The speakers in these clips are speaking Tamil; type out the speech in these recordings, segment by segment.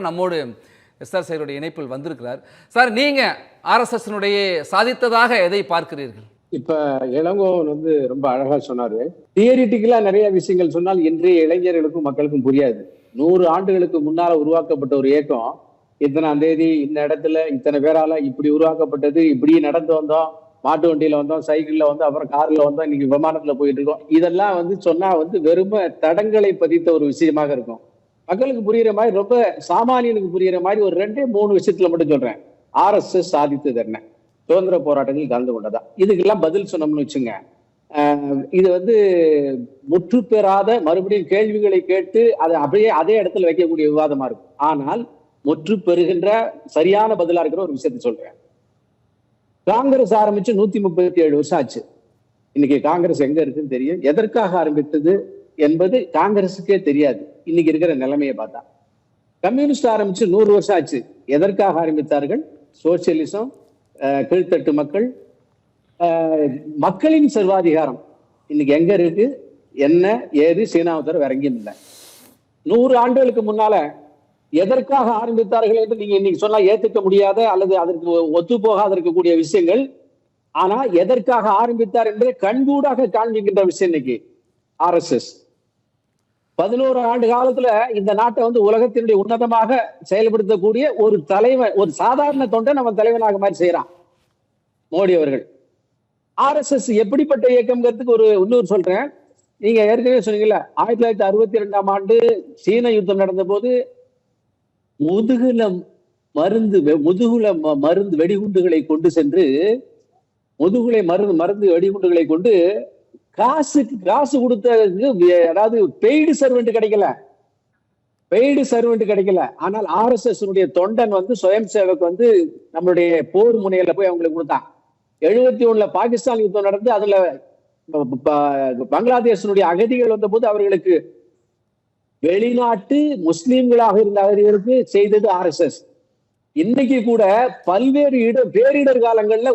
நம்மோடு எஸ்ஆர் சாருடைய இணைப்பில் வந்திருக்கிறார். சார் நீங்க ஆர்எஸ்எஸ்னுடைய சாதித்ததாக எதை பார்க்கிறீர்கள்? இப்ப இளங்கோவன் வந்து ரொம்ப அழகா சொன்னாரு. தியரிட்டிக்கலா நிறைய விஷயங்கள் சொன்னால் இன்றைய இளைஞர்களுக்கும் மக்களுக்கும் புரியாது. நூறு ஆண்டுகளுக்கு முன்னால உருவாக்கப்பட்ட ஒரு இயக்கம் இத்தனாம் தேதி இந்த இடத்துல இத்தனை பேரால இப்படி உருவாக்கப்பட்டது இப்படி நடந்து வந்தோம் மாட்டு வண்டியில வந்தோம் சைக்கிள்ல வந்தோம் அப்புறம் கார்ல வந்தோம் இன்னைக்கு விமானத்துல போயிட்டு இருக்கோம். இதெல்லாம் வந்து சொன்னா வந்து வெறும தடங்களை பதித்த ஒரு விஷயமாக இருக்கும். மக்களுக்கு புரியுற மாதிரி ரொம்ப சாமானியனுக்கு புரியுற மாதிரி ஒரு ரெண்டே மூணு விஷயத்துல மட்டும் சொல்றேன். ஆர்எஸ்எஸ் சாதித்தது என்ன? சுதந்திர போராட்டங்கள் கலந்து கொண்டதா? இதுக்கெல்லாம் பதில் சொன்னோம்னு வச்சுங்க. இது வந்து முற்று பெறாத மறுபடியும் கேள்விகளை கேட்டு அதை அப்படியே அதே இடத்துல வைக்கக்கூடிய விவாதமா இருக்கும். ஆனால் முற்று பெறுகின்ற சரியான பதிலா இருக்கிற ஒரு விஷயத்த சொல்றேன். காங்கிரஸ் ஆரம்பிச்சு நூத்தி முப்பத்தி ஏழு வருஷம் ஆச்சு. இன்னைக்கு காங்கிரஸ் எங்க இருக்குன்னு தெரியும். எதற்காக ஆரம்பித்தது? என்பது காங்கிரஸுக்கே தெரியாது. இன்னைக்கு இருக்கிற நிலைமையை பார்த்தா. கம்யூனிஸ்ட் ஆரம்பிச்சு நூறு வருஷம் ஆச்சு. எதற்காக ஆரம்பித்தார்கள்? சோசியலிசம் அஹ், கீழ்த்தட்டு மக்கள் மக்களின் சர்வாதிகாரம். இன்னைக்கு எங்க இருக்கு? என்ன ஏது சீனாவை தவிர வேற எங்கேயும் இல்லை. நூறு ஆண்டுகளுக்கு முன்னால எதற்காக ஆரம்பித்தார்கள் என்று நீங்க இன்னைக்கு சொன்னா ஏத்துக்க முடியாத அல்லது அதற்கு ஒத்து போகாத இருக்கக்கூடிய விஷயங்கள். ஆனா எதற்காக ஆரம்பித்தார் என்பதை கண்கூடாக காண்பிக்கின்ற விஷயம் இன்னைக்கு. ஆர்எஸ்எஸ் பதினோரு ஆண்டு காலத்துல இந்த நாட்டை வந்து உலகத்தினுடைய உன்னதமாக செயல்படுத்தக்கூடிய ஒரு தலைவன் ஒரு சாதாரண தொண்டை நம்ம தலைவனாக மாதிரி செய்யறான் மோடி அவர்கள். ஆர்எஸ்எஸ் எப்படிப்பட்ட இயக்கம்ங்கிறதுக்கு ஒரு இன்னொரு சொல்றேன். நீங்க ஏற்கனவே சொன்னீங்கல்ல ஆயிரத்தி தொள்ளாயிரத்தி அறுபத்தி ரெண்டாம் ஆண்டு சீன யுத்தம் நடந்த போது முதுகுல மருந்து வெ- முதுகுல ம- மருந்து வெடிகுண்டுகளை கொண்டு சென்று முதுகுலை மருந்து மருந்து வெடிகுண்டுகளை கொண்டு காசுக்கு காசு கொடுத்ததுக்கு அதாவது பெய்டு சர்வெண்ட் கிடைக்கல. பெய்டு சர்வெண்ட் கிடைக்கல. ஆனால் ஆர்எஸ்எஸ் தொண்டன் வந்து சுயம் சேவக் வந்து நம்மளுடைய போர் முனையில போய் அவங்களுக்கு கொடுத்தான். எழுபத்தி ஒண்ணுல பாகிஸ்தான் யுத்தம் நடந்து அதுல பங்களாதேஷனுடைய அகதிகள் வந்தபோது அவர்களுக்கு வெளிநாட்டு முஸ்லீம்களாக இருந்த அகதிகளுக்கு செய்தது ஆர்எஸ்எஸ் இன்னைக்கு கூட பல்வேறு இட பேரிடர் காலங்கள்ல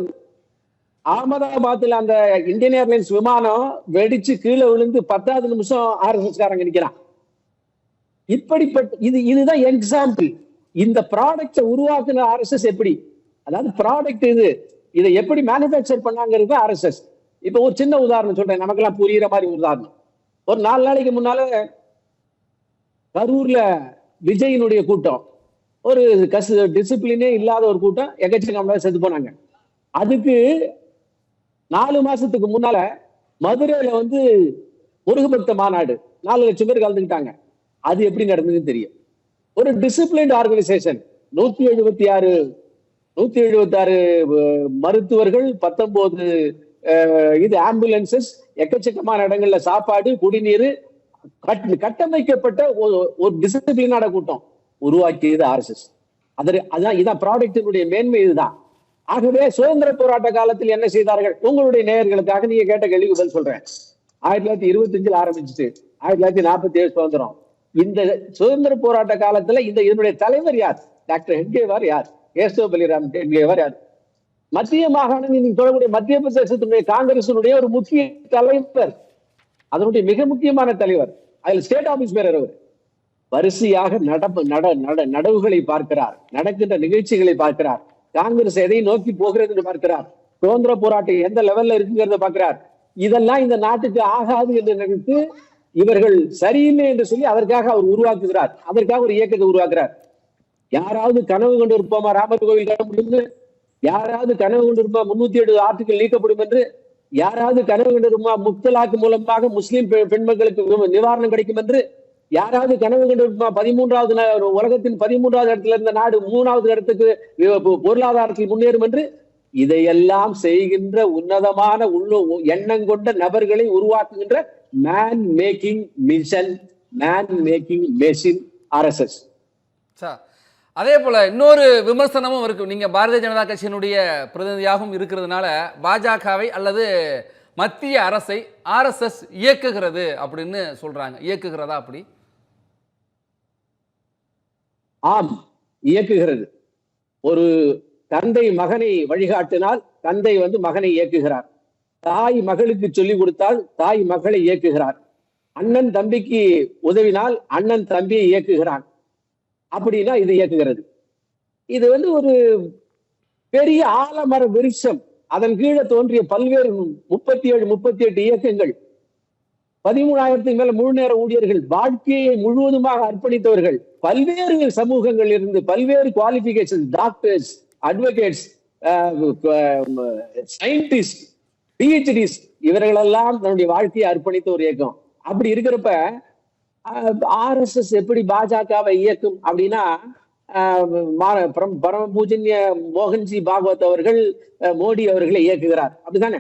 அகமதாபாத்ல அந்த இந்தியன் ஏர்லைன்ஸ் விமானம் வெடிச்சு கீழே விழுந்து பத்தாவது நிமிஷம் ஆர்எஸ்எஸ் காரங்க நிக்கிறான் இப்படிப்பட்ட இது இதுதான் எக்ஸாம்பிள் இந்த ப்ராடக்டை உருவாக்குன ஆர்எஸ்எஸ் எப்படி? அதாவது ப்ராடக்ட் இது. இதை எப்படி மேனுஃபேக்சர் பண்ணாங்கிறது ஆர்எஸ்எஸ் இப்ப ஒரு சின்ன உதாரணம் சொல்றேன். நமக்கெல்லாம் புரியுற மாதிரி உதாரணம். ஒரு நாலு நாளைக்கு முன்னால கரூர்ல விஜயினுடைய கூட்டம். ஒரு கசு டிசிப்ளினே இல்லாத ஒரு கூட்டம். எக்கச்சக்கம் செத்து போனாங்க. அதுக்கு நாலு மாசத்துக்கு முன்னால மதுரையில வந்து முருகபக்த மாநாடு நாலு லட்சம் பேர் கலந்துக்கிட்டாங்க. அது எப்படி நடந்ததுன்னு தெரியும். ஒரு டிசிப்ளின்ட் ஆர்கனைசேஷன் நூத்தி எழுபத்தி ஆறு நூத்தி எழுபத்தி ஆறு மருத்துவர்கள் பத்தொன்பது இது ஆம்புலன்சஸ் எக்கச்சக்கமான இடங்கள்ல சாப்பாடு குடிநீர் கட்- கட்டமைக்கப்பட்ட ஒரு- ஒரு டிசிப்ளினான கூட்டம் உருவாக்கியது ஆர்எஸ்எஸ் அதற்கு அதான் இதான் ப்ராடக்டினுடைய மேன்மை இதுதான். ஆகவே சுதந்திர போராட்ட காலத்தில் என்ன செய்தார்கள்? உங்களுடைய நேயர்களுக்காக நீங்க கேட்ட கேள்விக்கு பதில் சொல்றேன். ஆயிரத்தி தொள்ளாயிரத்தி இருபத்தஞ்சில் ஆரம்பிச்சுட்டு ஆயிரத்தி தொள்ளாயிரத்தி நாற்பத்தி ஏழு சுதந்திரம். இந்த சுதந்திர போராட்ட காலத்துல இந்த இதனுடைய தலைவர் யார்? டாக்டர் ஹெட்கேவார் யார்? கேசவ பலிராம் ஹெட்கேவார் யார்? மத்திய மாகாணம் நீங்க சொல்லக்கூடிய மத்திய பிரதேசத்தினுடைய காங்கிரசினுடைய ஒரு முக்கிய தலைவர். அதனுடைய மிக முக்கியமான தலைவர். அதில் ஸ்டேட் ஆபீஸ் பேரர் அவர். வரிசையாக நடப்பு நட நட நடவுகளை பார்க்கிறார். நடக்கின்ற நிகழ்ச்சிகளை பார்க்கிறார். காங்கிரஸ் எதை நோக்கி போகிறது என்று பார்க்கிறார். சுதந்திர போராட்டம் எந்த லெவல்ல இருக்குங்கிறத பார்க்கிறார். இதெல்லாம் இந்த நாட்டுக்கு ஆகாது என்று நினைத்து இவர்கள் சரியில்லை என்று சொல்லி அதற்காக அவர் உருவாக்குகிறார். அதற்காக ஒரு இயக்கத்தை உருவாக்குறார். யாராவது கனவு கொண்டு இருப்போமா ராமர் கோவில் கட்ட யாராவது கனவு கொண்டு இருப்பா முன்னூத்தி ஏழு ஆர்டிகல் நீக்கப்படும் என்று? யாராவது கனவு கொண்டு இருப்பா முக்தலாக்கு மூலமாக முஸ்லிம் பெண்மக்களுக்கு நிவாரணம் கிடைக்கும் என்று? யாராவது கனவு கண்டிருப்பா பதிமூன்றாவது உலகத்தின் பதிமூன்றாவது இடத்துல இருந்த நாடு மூணாவது இடத்துக்கு பொருளாதாரத்தில் முன்னேறும் என்று இதையெல்லாம் செய்கின்ற உன்னதமான உள்ள எண்ணம் கொண்ட நபர்களை உருவாக்குகின்ற man making mission man making machine RSS sir அதே போல இன்னொரு விமர்சனமும் இருக்கு. நீங்க பாரதிய ஜனதா கட்சியினுடைய பிரதிநிதியாகவும் இருக்கிறதுனால பாஜகவை அல்லது மத்திய அரசை ஆர்எஸ்எஸ் இயக்குகிறது அப்படின்னு சொல்றாங்க. இயக்குகிறதா அப்படி? ஆம் இயக்குகிறது. ஒரு தந்தை மகனை வழிகாட்டினால் தந்தை வந்து மகனை இயக்குகிறார். தாய் மகளுக்கு சொல்லிக் கொடுத்தால் தாய் மகளை இயக்குகிறார். அண்ணன் தம்பிக்கு உதவினால் அண்ணன் தம்பியை இயக்குகிறான். அப்படின்னா இது இயக்குகிறது. இது வந்து ஒரு பெரிய ஆலமர விருட்சம். அதன் கீழே தோன்றிய பல்வேறு முப்பத்தி ஏழு முப்பத்தி எட்டு இயக்கங்கள். பதிமூணாயிரத்துக்கு மேல முழு நேர ஊழியர்கள் வாழ்க்கையை முழுவதுமாக அர்ப்பணித்தவர்கள். பல்வேறு சமூகங்கள் இருந்து பல்வேறு qualification doctors advocates scientist PhDs இவர்களெல்லாம் தன்னுடைய வாழ்க்கையை அர்ப்பணித்த ஒரு இயக்கம். அப்படி இருக்கிறப்ப ஆர்எஸ்எஸ் எப்படி பாஜகவை இயக்கும் அப்படின்னா ஆஹ் பரம பூஜன்ய மோகன்ஜி பாகவத் அவர்கள் மோடி அவர்களை இயக்குகிறார். அப்படிதானே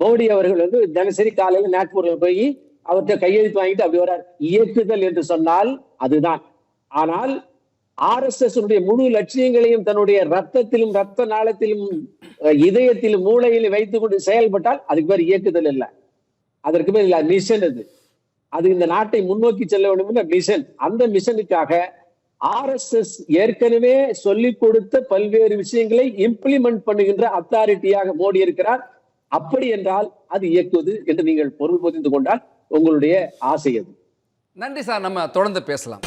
மோடி அவர்கள் வந்து தினசரி காலையில் நாக்பூர்ல போய் அவர்கிட்ட கையெழுத்து வாங்கிட்டு அப்படி வர்றார். இயக்குதல் என்று சொன்னால் அதுதான். ஆனால் ஆர்எஸ்எஸ் முழு லட்சியங்களையும் தன்னுடைய ரத்தத்திலும் ரத்த நாளத்திலும் இதயத்திலும் மூளையிலும் வைத்துக் கொண்டு செயல்பட்டால் அதுக்கு பேர் இயக்குதல் இல்லை அதற்கு பேர் இல்லை மிஷன் அது. அது இந்த நாட்டை முன்னோக்கி செல்ல வேண்டும் மிஷன். அந்த மிஷனுக்காக ஆர்எஸ்எஸ் ஏற்கனவே சொல்லிக் கொடுத்த பல்வேறு விஷயங்களை இம்ப்ளிமெண்ட் பண்ணுகின்ற அத்தாரிட்டியாக மோடி இருக்கிறார். அப்படி என்றால் அது இயக்குவது என்று நீங்கள் பொருள் புரிந்து கொண்டால் உங்களுடைய ஆசை அது நன்றி சார் நம்ம தொடர்ந்து பேசலாம்.